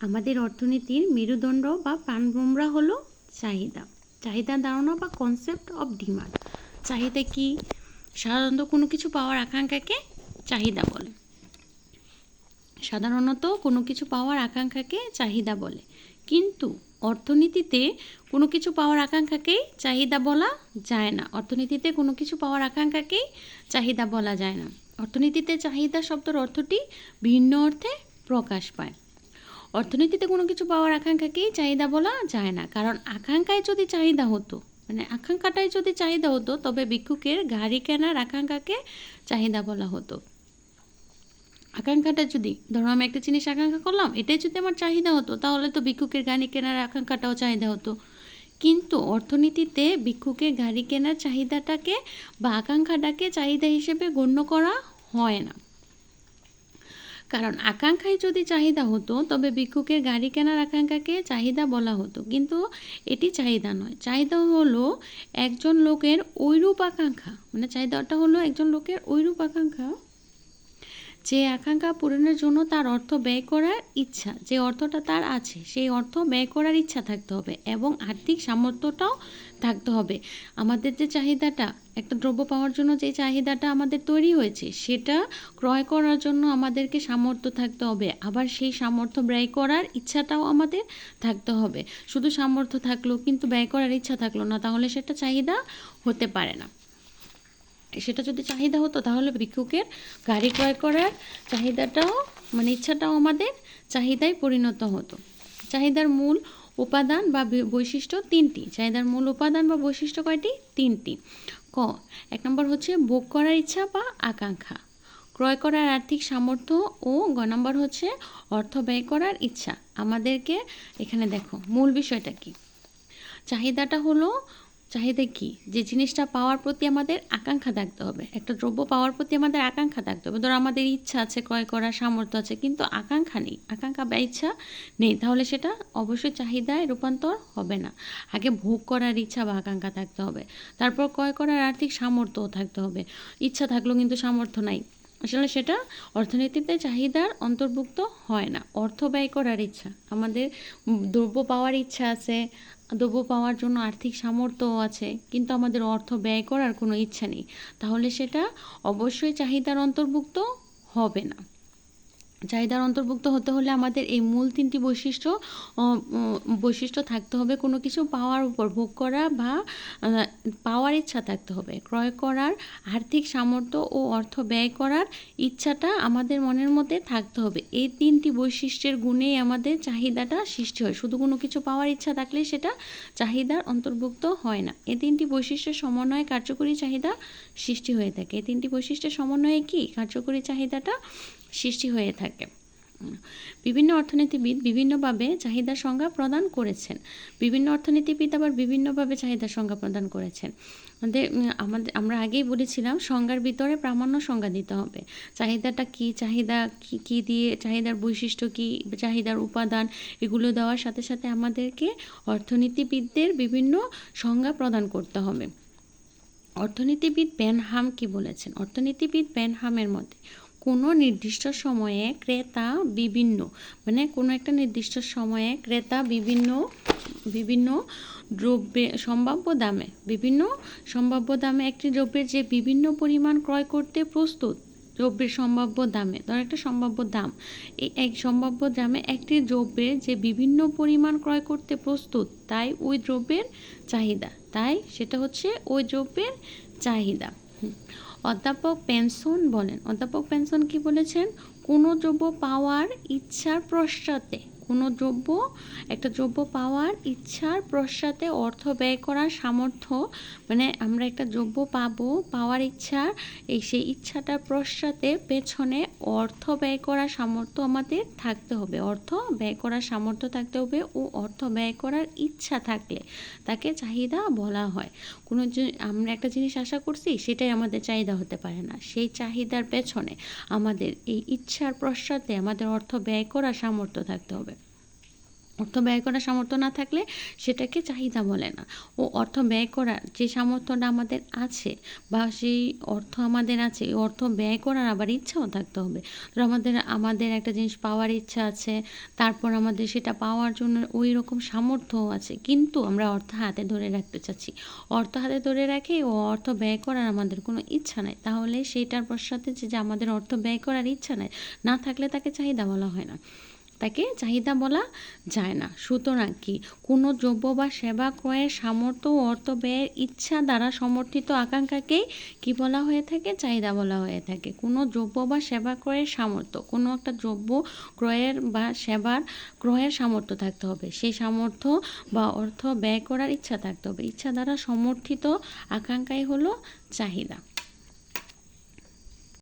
আমাদের অর্থনীতির মেরুদণ্ড বা প্রাণভোমরা হলো চাহিদা। চাহিদা ধারণা বা কনসেপ্ট অফ ডিমান্ড চাহিদা কি? সাধারণত কোনো কিছু পাওয়ার আকাঙ্ক্ষাকে চাহিদা বলে। সাধারণত কোনো কিছু পাওয়ার আকাঙ্ক্ষাকে চাহিদা বলে। কিন্তু অর্থনীতিতে কোনো কিছু পাওয়ার আকাঙ্ক্ষাকেই চাহিদা বলা যায় না। অর্থনীতিতে কোনো কিছু পাওয়ার আকাঙ্ক্ষাকেই চাহিদা বলা যায় না। অর্থনীতিতে চাহিদা শব্দের অর্থটি ভিন্ন অর্থে প্রকাশ পায়। অর্থনীতিতে কোনো কিছু পাওয়ার আকাঙ্ক্ষাকেই চাহিদা বলা যায় না। কারণ আকাঙ্ক্ষায় যদি চাহিদা হতো মানে আকাঙ্ক্ষাটাই যদি চাহিদা হতো, তবে ভিক্ষুকের গাড়ি কেনার আকাঙ্ক্ষাকে চাহিদা বলা হতো। আকাঙ্ক্ষাটা যদি, ধরো আমি একটা জিনিস আকাঙ্ক্ষা করলাম, এটাই যদি আমার চাহিদা হতো, তাহলে তো ভিক্ষুকের গাড়ি কেনার আকাঙ্ক্ষাটাও চাহিদা হতো। কিন্তু অর্থনীতিতে ভিক্ষুকের গাড়ি কেনার চাহিদাটাকে বা আকাঙ্ক্ষাটাকে চাহিদা হিসেবে গণ্য করা হয় না। কারণ আকাঙ্ক্ষায় যদি চাহিদা হতো, তবে ভিক্ষুকের গাড়ি কেনার আকাঙ্ক্ষাকে চাহিদা বলা হতো। কিন্তু এটি চাহিদা নয়। চাহিদা হলো একজন লোকের ঐরূপ আকাঙ্ক্ষা। মানে চাহিদাটা হলো একজন লোকের ঐরূপ আকাঙ্ক্ষা। যে আকাঙ্ক্ষা পূরণের জন্য তার অর্থ ব্যয় করার ইচ্ছা, যে অর্থটা তার আছে, সেই অর্থ ব্যয় করার ইচ্ছা থাকতে হবে এবং আর্থিক সামর্থ্যটাও থাকতে হবে। আমাদের যে চাহিদাটা, একটা দ্রব্য পাওয়ার জন্য যে চাহিদাটা আমাদের তৈরি হয়েছে, সেটা ক্রয় করার জন্য আমাদেরকে সামর্থ্য থাকতে হবে। আবার সেই সামর্থ্য ব্যয় করার ইচ্ছাটাও আমাদের থাকতে হবে। শুধু সামর্থ্য থাকল কিন্তু ব্যয় করার ইচ্ছা থাকল না, তাহলে সেটা চাহিদা হতে পারে না। সেটা যদি চাহিদা হতো, তাহলে ভিক্ষুকের গাড়ি ক্রয় করার চাহিদাটাও মানে ইচ্ছাটাও আমাদের চাহিদায় পরিণত হতো। চাহিদার মূল উপাদান বা বৈশিষ্ট্য তিনটি। চাহিদার মূল উপাদান বা বৈশিষ্ট্য কয়টি? তিনটি। ক, এক নম্বর হচ্ছে ভোগ করার ইচ্ছা বা আকাঙ্ক্ষা। ক্রয় করার আর্থিক সামর্থ্য ও গ নম্বর হচ্ছে অর্থ ব্যয় করার ইচ্ছা। আমাদেরকে এখানে দেখো, মূল বিষয়টা কি? চাহিদাটা হলো চাহিদা কি? যে জিনিসটা পাওয়ার প্রতি আমাদের আকাঙ্ক্ষা থাকতে হবে। একটা দ্রব্য পাওয়ার প্রতি আমাদের আকাঙ্ক্ষা থাকতে হবে। ধরো আমাদের ইচ্ছা আছে, ক্রয় করার সামর্থ্য আছে, কিন্তু আকাঙ্ক্ষা নেই। আকাঙ্ক্ষা বা ইচ্ছা নেই, তাহলে সেটা অবশ্যই চাহিদায় রূপান্তর হবে না। আগে ভোগ করার ইচ্ছা বা আকাঙ্ক্ষা থাকতে হবে। তারপর ক্রয় করার আর্থিক সামর্থ্যও থাকতে হবে। ইচ্ছা থাকলেও কিন্তু সামর্থ্য নাই। আসলে সেটা অর্থনীতিতে চাহিদার অন্তর্ভুক্ত হয় না। অর্থ ব্যয় করার ইচ্ছা। আমাদের দ্রব্য পাওয়ার ইচ্ছা আছে, দ্রব্য পাওয়ার জন্য আর্থিক সামর্থ্যও আছে, কিন্তু আমাদের অর্থ ব্যয় করার কোনো ইচ্ছা নেই। তাহলে সেটা অবশ্যই চাহিদার অন্তর্ভুক্ত হবে না। চাহিদার অন্তর্ভুক্ত হতে হলে আমাদের এই মূল তিনটি বৈশিষ্ট্য বৈশিষ্ট্য থাকতে হবে। কোনো কিছু পাওয়ার উপর ভোগ করা বা পাওয়ার ইচ্ছা থাকতে হবে। ক্রয় করার আর্থিক সামর্থ্য ও অর্থ ব্যয় করার ইচ্ছাটা আমাদের মনের মধ্যে থাকতে হবে। এই তিনটি বৈশিষ্ট্যের গুণেই আমাদের চাহিদাটা সৃষ্টি হয়। শুধু কোনো কিছু পাওয়ার ইচ্ছা থাকলে সেটা চাহিদার অন্তর্ভুক্ত হয় না। এই তিনটি বৈশিষ্ট্যের সমন্বয়ে কার্যকরী চাহিদা সৃষ্টি হয়ে থাকে। এই তিনটি বৈশিষ্ট্যের সমন্বয়ে কি? কার্যকরী চাহিদাটা সৃষ্টি হয়ে থাকে। বিভিন্ন অর্থনীতিবিদ বিভিন্নভাবে চাহিদার সংজ্ঞা প্রদান করেছেন। বিভিন্ন অর্থনীতিবিদ আবার বিভিন্নভাবে চাহিদার সংজ্ঞা প্রদান করেছেন। আমাদের আমাদের, আমরা আগেই বলেছিলাম, সংজ্ঞার ভিতরে প্রামাণ্য সংজ্ঞা দিতে হবে। চাহিদাটা কি? চাহিদা কি, কী দিয়ে, চাহিদার বৈশিষ্ট্য কি? চাহিদার উপাদান, এগুলো দেওয়ার সাথে সাথে আমাদেরকে অর্থনীতিবিদদের বিভিন্ন সংজ্ঞা প্রদান করতে হবে। অর্থনীতিবিদ পেনহাম কি বলেছেন? অর্থনীতিবিদ পেনহামের মতে কোনো নির্দিষ্ট সময়ে ক্রেতা বিভিন্ন মানে কোনো একটা নির্দিষ্ট সময়ে ক্রেতা বিভিন্ন বিভিন্ন দ্রব্যে, সম্ভাব্য দামে, বিভিন্ন সম্ভাব্য দামে একটি দ্রব্যের যে বিভিন্ন পরিমাণ ক্রয় করতে প্রস্তুত, দ্রব্যের সম্ভাব্য দামে ধর একটা সম্ভাব্য দাম এই এক সম্ভাব্য দামে একটি দ্রব্যের যে বিভিন্ন পরিমাণ ক্রয় করতে প্রস্তুত, তাই ওই দ্রব্যের চাহিদা, তাই সেটা হচ্ছে ওই দ্রব্যের চাহিদা। অধ্যাপক পেনসন বলেন। অধ্যাপক পেনসন কি বলেছেন? কোনো দ্রব্য পাওয়ার ইচ্ছার পশ্চাতে কোনো দ্রব্য, একটা দ্রব্য পাওয়ার ইচ্ছার পশ্চাতে অর্থ ব্যয় করার সামর্থ্য মানে আমরা একটা দ্রব্য পাবো, পাওয়ার ইচ্ছা এই সেই ইচ্ছাটার পশ্চাতে পেছনে অর্থ ব্যয় করার সামর্থ্য আমাদের থাকতে হবে। অর্থ ব্যয় করার সামর্থ্য থাকতে হবে ও অর্থ ব্যয় করার ইচ্ছা থাকলে তাকে চাহিদা বলা হয়। কোনো আমরা একটা জিনিস আশা করছি, সেটাই আমাদের চাহিদা হতে পারে না। সেই চাহিদার পেছনে আমাদের এই ইচ্ছার পশ্চাতে আমাদের অর্থ ব্যয় করার সামর্থ্য থাকতে হবে। অর্থ ব্যয় করার সামর্থ্য না থাকলে সেটাকে চাহিদা বলে না। ও অর্থ ব্যয় করার যে সামর্থ্যটা আমাদের আছে বা সেই অর্থ আমাদের আছে অর্থ ব্যয় করার আবার ইচ্ছাও থাকতে হবে। ধরো আমাদের আমাদের একটা জিনিস পাওয়ার ইচ্ছা আছে, তারপর আমাদের সেটা পাওয়ার জন্য ওই রকম সামর্থ্যও আছে, কিন্তু আমরা অর্থ হাতে ধরে রাখতে চাচ্ছি। অর্থ হাতে ধরে রাখে ও অর্থ ব্যয় করার আমাদের কোনো ইচ্ছা নাই, তাহলে সেইটার পশ্চাতে যে আমাদের অর্থ ব্যয় করার ইচ্ছা নাই, না থাকলে তাকে চাহিদা বলা হয় না। তাকে চাহিদা বলা যায় না। সুতরাং কি? কোনো দ্রব্য বা সেবা ক্রয়ের সামর্থ্য অর্থ ব্যয়ের ইচ্ছা দ্বারা সমর্থিত আকাঙ্ক্ষাকেই কি বলা হয়ে থাকে? চাহিদা বলা হয়ে থাকে। কোনো দ্রব্য বা সেবা ক্রয়ের সামর্থ্য, কোনো একটা দ্রব্য ক্রয়ের বা সেবার ক্রয়ের সামর্থ্য থাকতে হবে। সেই সামর্থ্য বা অর্থ ব্যয় করার ইচ্ছা থাকতে হবে। ইচ্ছা দ্বারা সমর্থিত আকাঙ্ক্ষাই হলো চাহিদা।